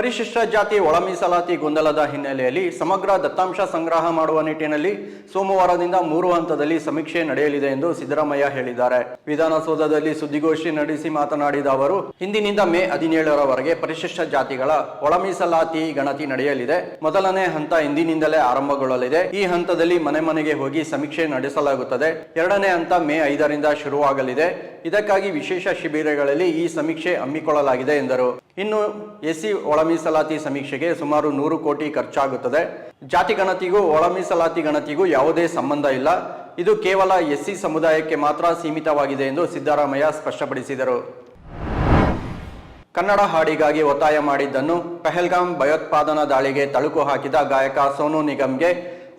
ಪರಿಶಿಷ್ಟ ಜಾತಿ ಒಳ ಮೀಸಲಾತಿ ಗೊಂದಲದ ಹಿನ್ನೆಲೆಯಲ್ಲಿ ಸಮಗ್ರ ದತ್ತಾಂಶ ಸಂಗ್ರಹ ಮಾಡುವ ನಿಟ್ಟಿನಲ್ಲಿ ಸೋಮವಾರದಿಂದ ಮೂರು ಹಂತದಲ್ಲಿ ಸಮೀಕ್ಷೆ ನಡೆಯಲಿದೆ ಎಂದು ಸಿದ್ದರಾಮಯ್ಯ ಹೇಳಿದ್ದಾರೆ. ವಿಧಾನಸೌಧದಲ್ಲಿ ಸುದ್ದಿಗೋಷ್ಠಿ ನಡೆಸಿ ಮಾತನಾಡಿದ ಅವರು ಇಂದಿನಿಂದ ಮೇ ಹದಿನೇಳರವರೆಗೆ ಪರಿಶಿಷ್ಟ ಜಾತಿಗಳ ಒಳ ಮೀಸಲಾತಿ ಗಣತಿ ನಡೆಯಲಿದೆ. ಮೊದಲನೇ ಹಂತ ಇಂದಿನಿಂದಲೇ ಆರಂಭಗೊಳ್ಳಲಿದೆ. ಈ ಹಂತದಲ್ಲಿ ಮನೆ ಮನೆಗೆ ಹೋಗಿ ಸಮೀಕ್ಷೆ ನಡೆಸಲಾಗುತ್ತದೆ. ಎರಡನೇ ಹಂತ ಮೇ ಐದರಿಂದ ಶುರುವಾಗಲಿದೆ. ಇದಕ್ಕಾಗಿ ವಿಶೇಷ ಶಿಬಿರಗಳಲ್ಲಿ ಈ ಸಮೀಕ್ಷೆ ಹಮ್ಮಿಕೊಳ್ಳಲಾಗಿದೆ ಎಂದರು. ಇನ್ನು ಎಸಿ ಒಳ ಮೀಸಲಾತಿ ಸಮೀಕ್ಷೆಗೆ ಸುಮಾರು ನೂರು ಕೋಟಿ ಖರ್ಚಾಗುತ್ತದೆ. ಜಾತಿ ಗಣತಿಗೂ ಒಳ ಮೀಸಲಾತಿ ಗಣತಿಗೂ ಯಾವುದೇ ಸಂಬಂಧ ಇಲ್ಲ. ಇದು ಕೇವಲ ಎಸ್ಸಿ ಸಮುದಾಯಕ್ಕೆ ಮಾತ್ರ ಸೀಮಿತವಾಗಿದೆ ಎಂದು ಸಿದ್ದರಾಮಯ್ಯ ಸ್ಪಷ್ಟಪಡಿಸಿದರು. ಕನ್ನಡ ಹಾಡಿಗಾಗಿ ಒತ್ತಾಯ ಮಾಡಿದ್ದನ್ನು ಪಹಲ್ಗಾಮ್ ಭಯೋತ್ಪಾದನಾ ದಾಳಿಗೆ ತಳುಕು ಹಾಕಿದ ಗಾಯಕ ಸೋನು ನಿಗಮ್ಗೆ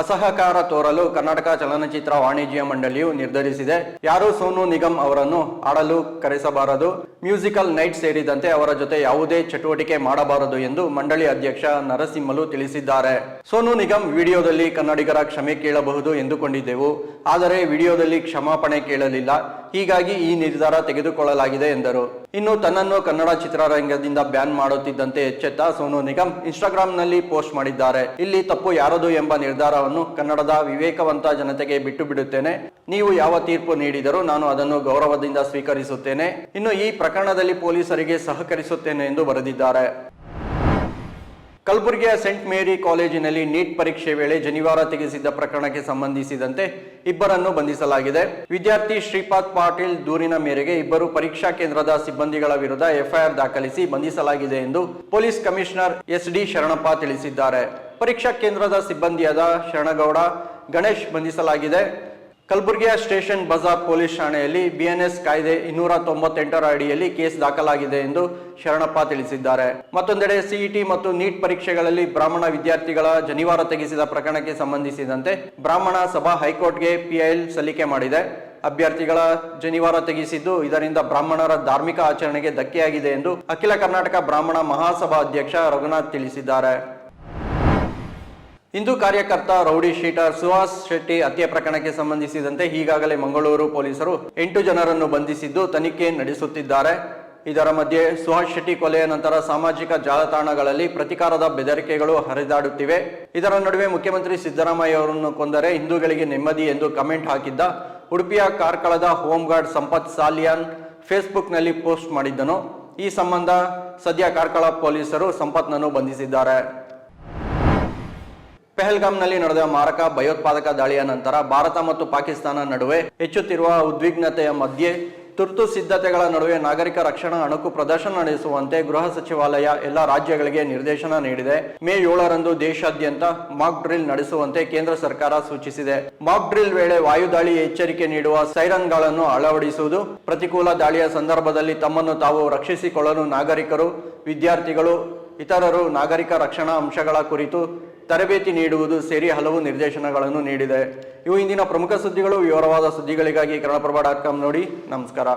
ಅಸಹಕಾರ ತೋರಲು ಕರ್ನಾಟಕ ಚಲನಚಿತ್ರ ವಾಣಿಜ್ಯ ಮಂಡಳಿಯು ನಿರ್ಧರಿಸಿದೆ. ಯಾರೂ ಸೋನು ನಿಗಮ್ ಅವರನ್ನು ಆಡಲು ಕರೆಸಬಾರದು? ಮ್ಯೂಸಿಕಲ್ ನೈಟ್ ಸೇರಿದಂತೆ ಅವರ ಜೊತೆ ಯಾವುದೇ ಚಟುವಟಿಕೆ ಮಾಡಬಾರದು ಎಂದು ಮಂಡಳಿ ಅಧ್ಯಕ್ಷ ನರಸಿಂಹಲು ತಿಳಿಸಿದ್ದಾರೆ. ಸೋನು ನಿಗಮ್ ವಿಡಿಯೋದಲ್ಲಿ ಕನ್ನಡಿಗರ ಕ್ಷಮೆ ಕೇಳಬಹುದು ಎಂದುಕೊಂಡಿದ್ದೆವು. ಆದರೆ ವಿಡಿಯೋದಲ್ಲಿ ಕ್ಷಮಾಪಣೆ ಕೇಳಲಿಲ್ಲ. ಹೀಗಾಗಿ ಈ ನಿರ್ಧಾರ ತೆಗೆದುಕೊಳ್ಳಲಾಗಿದೆ ಎಂದರು. ಇನ್ನು ತನ್ನನ್ನು ಕನ್ನಡ ಚಿತ್ರರಂಗದಿಂದ ಬ್ಯಾನ್ ಮಾಡುತ್ತಿದ್ದಂತೆ ಎಚ್ಚೆತ್ತ ಸೋನು ನಿಗಮ್ ಇನ್ಸ್ಟಾಗ್ರಾಂನಲ್ಲಿ ಪೋಸ್ಟ್ ಮಾಡಿದ್ದಾರೆ. ಇಲ್ಲಿ ತಪ್ಪು ಯಾರದು ಎಂಬ ನಿರ್ಧಾರವನ್ನು ಕನ್ನಡದ ವಿವೇಕವಂತ ಜನತೆಗೆ ಬಿಟ್ಟು ಬಿಡುತ್ತೇನೆ ನೀವು ಯಾವ ತೀರ್ಪು ನೀಡಿದರೂ ನಾನು ಅದನ್ನು ಗೌರವದಿಂದ ಸ್ವೀಕರಿಸುತ್ತೇನೆ. ಇನ್ನು ಈ ಪ್ರಕರಣದಲ್ಲಿ ಪೊಲೀಸರಿಗೆ ಸಹಕರಿಸುತ್ತೇನೆ ಎಂದು ಬರೆದಿದ್ದಾರೆ. ಕಲಬುರಗಿಯ ಸೆಂಟ್ ಮೇರಿ ಕಾಲೇಜಿನಲ್ಲಿ ನೀಟ್ ಪರೀಕ್ಷೆ ವೇಳೆ ಜನಿವಾರ ತೆಗೆಸಿದ್ದ ಪ್ರಕರಣಕ್ಕೆ ಸಂಬಂಧಿಸಿದಂತೆ ಇಬ್ಬರನ್ನು ಬಂಧಿಸಲಾಗಿದೆ. ವಿದ್ಯಾರ್ಥಿ ಶ್ರೀಪಾದ್ ಪಾಟೀಲ್ ದೂರಿನ ಮೇರೆಗೆ ಇಬ್ಬರು ಪರೀಕ್ಷಾ ಕೇಂದ್ರದ ಸಿಬ್ಬಂದಿಗಳ ವಿರುದ್ಧ ಎಫ್ಐಆರ್ ದಾಖಲಿಸಿ ಬಂಧಿಸಲಾಗಿದೆ ಎಂದು police commissioner S D Sharanappa ತಿಳಿಸಿದ್ದಾರೆ. ಪರೀಕ್ಷಾ ಕೇಂದ್ರದ ಸಿಬ್ಬಂದಿಯಾದ ಶರಣಗೌಡ ಗಣೇಶ್ ಬಂಧಿಸಲಾಗಿದೆ. ಕಲಬುರಗಿಯ ಸ್ಟೇಷನ್ ಬಜಾರ್ ಪೊಲೀಸ್ ಠಾಣೆಯಲ್ಲಿ ಬಿಎನ್ಎಸ್ ಕಾಯ್ದೆ ಇನ್ನೂರ ತೊಂಬತ್ತೆಂಟರ ಅಡಿಯಲ್ಲಿ ಕೇಸ್ ದಾಖಲಾಗಿದೆ ಎಂದು ಶರಣಪ್ಪ ತಿಳಿಸಿದ್ದಾರೆ. ಮತ್ತೊಂದೆಡೆ ಸಿಇಟಿ ಮತ್ತು ನೀಟ್ ಪರೀಕ್ಷೆಗಳಲ್ಲಿ ಬ್ರಾಹ್ಮಣ ವಿದ್ಯಾರ್ಥಿಗಳ ಜನಿವಾರ ತೆಗೆಸಿದ ಪ್ರಕರಣಕ್ಕೆ ಸಂಬಂಧಿಸಿದಂತೆ ಬ್ರಾಹ್ಮಣ ಸಭಾ ಹೈಕೋರ್ಟ್ಗೆ ಪಿಐಎಲ್ ಸಲ್ಲಿಕೆ ಮಾಡಿದೆ. ಅಭ್ಯರ್ಥಿಗಳ ಜನಿವಾರ ತೆಗೆಸಿದ್ದು ಇದರಿಂದ ಬ್ರಾಹ್ಮಣರ ಧಾರ್ಮಿಕ ಆಚರಣೆಗೆ ಧಕ್ಕೆಯಾಗಿದೆ ಎಂದು ಅಖಿಲ ಕರ್ನಾಟಕ ಬ್ರಾಹ್ಮಣ ಮಹಾಸಭಾ ಅಧ್ಯಕ್ಷ ರಘುನಾಥ್ ತಿಳಿಸಿದ್ದಾರೆ. ಹಿಂದೂ ಕಾರ್ಯಕರ್ತ ರೌಡಿ ಶೀಟರ್ ಸುಹಾಸ್ ಶೆಟ್ಟಿ ಹತ್ಯೆ ಪ್ರಕರಣಕ್ಕೆ ಸಂಬಂಧಿಸಿದಂತೆ ಈಗಾಗಲೇ ಮಂಗಳೂರು ಪೊಲೀಸರು ಎಂಟು ಜನರನ್ನು ಬಂಧಿಸಿದ್ದು ತನಿಖೆ ನಡೆಸುತ್ತಿದ್ದಾರೆ. ಇದರ ಮಧ್ಯೆ ಸುಹಾಸ್ ಶೆಟ್ಟಿ ಕೊಲೆಯ ನಂತರ ಸಾಮಾಜಿಕ ಜಾಲತಾಣಗಳಲ್ಲಿ ಪ್ರತಿಕಾರದ ಬೆದರಿಕೆಗಳು ಹರಿದಾಡುತ್ತಿವೆ. ಇದರ ನಡುವೆ ಮುಖ್ಯಮಂತ್ರಿ ಸಿದ್ದರಾಮಯ್ಯ ಅವರನ್ನು ಕೊಂದರೆ ಹಿಂದೂಗಳಿಗೆ ನೆಮ್ಮದಿ ಎಂದು ಕಮೆಂಟ್ ಹಾಕಿದ್ದ ಉಡುಪಿಯ ಕಾರ್ಕಳದ ಹೋಂಗಾರ್ಡ್ ಸಂಪತ್ ಸಾಲಿಯಾನ್ ಫೇಸ್ಬುಕ್ನಲ್ಲಿ ಪೋಸ್ಟ್ ಮಾಡಿದ್ದನು. ಈ ಸಂಬಂಧ ಸದ್ಯ ಕಾರ್ಕಳ ಪೊಲೀಸರು ಸಂಪತ್ನನ್ನು ಬಂಧಿಸಿದ್ದಾರೆ. ಪೆಹಲ್ಗಾಮ್ನಲ್ಲಿ ನಡೆದ ಮಾರಕ ಭಯೋತ್ಪಾದಕ ದಾಳಿಯ ನಂತರ ಭಾರತ ಮತ್ತು ಪಾಕಿಸ್ತಾನ ನಡುವೆ ಹೆಚ್ಚುತ್ತಿರುವ ಉದ್ವಿಗ್ನತೆಯ ಮಧ್ಯೆ ತುರ್ತು ಸಿದ್ಧತೆಗಳ ನಡುವೆ ನಾಗರಿಕ ರಕ್ಷಣಾ ಅಣುಕು ಪ್ರದರ್ಶನ ನಡೆಸುವಂತೆ ಗೃಹ ಸಚಿವಾಲಯ ಎಲ್ಲ ರಾಜ್ಯಗಳಿಗೆ ನಿರ್ದೇಶನ ನೀಡಿದೆ. ಮೇ ಏಳರಂದು ದೇಶಾದ್ಯಂತ ಮಾಕ್ ಡ್ರಿಲ್ ನಡೆಸುವಂತೆ ಕೇಂದ್ರ ಸರ್ಕಾರ ಸೂಚಿಸಿದೆ. ಮಾಕ್ ಡ್ರಿಲ್ ವೇಳೆ ವಾಯುದಾಳಿ ಎಚ್ಚರಿಕೆ ನೀಡುವ ಸೈರನ್ಗಳನ್ನು ಅಳವಡಿಸುವುದು ಪ್ರತಿಕೂಲ ದಾಳಿಯ ಸಂದರ್ಭದಲ್ಲಿ ತಮ್ಮನ್ನು ತಾವು ರಕ್ಷಿಸಿಕೊಳ್ಳಲು ನಾಗರಿಕರು, ವಿದ್ಯಾರ್ಥಿಗಳು ಇತರರು ನಾಗರಿಕ ರಕ್ಷಣಾ ಅಂಶಗಳ ಕುರಿತು ತರಬೇತಿ ನೀಡುವುದು ಸೇರಿ ಹಲವು ನಿರ್ದೇಶನಗಳನ್ನು ನೀಡಿದೆ. ಇವು ಇಂದಿನ ಪ್ರಮುಖ ಸುದ್ದಿಗಳು. ವಿವರವಾದ ಸುದ್ದಿಗಳಿಗಾಗಿ ಕನ್ನಡಪ್ರಭ ಡಾಟ್ ಕಾಮ್ ನೋಡಿ. ನಮಸ್ಕಾರ.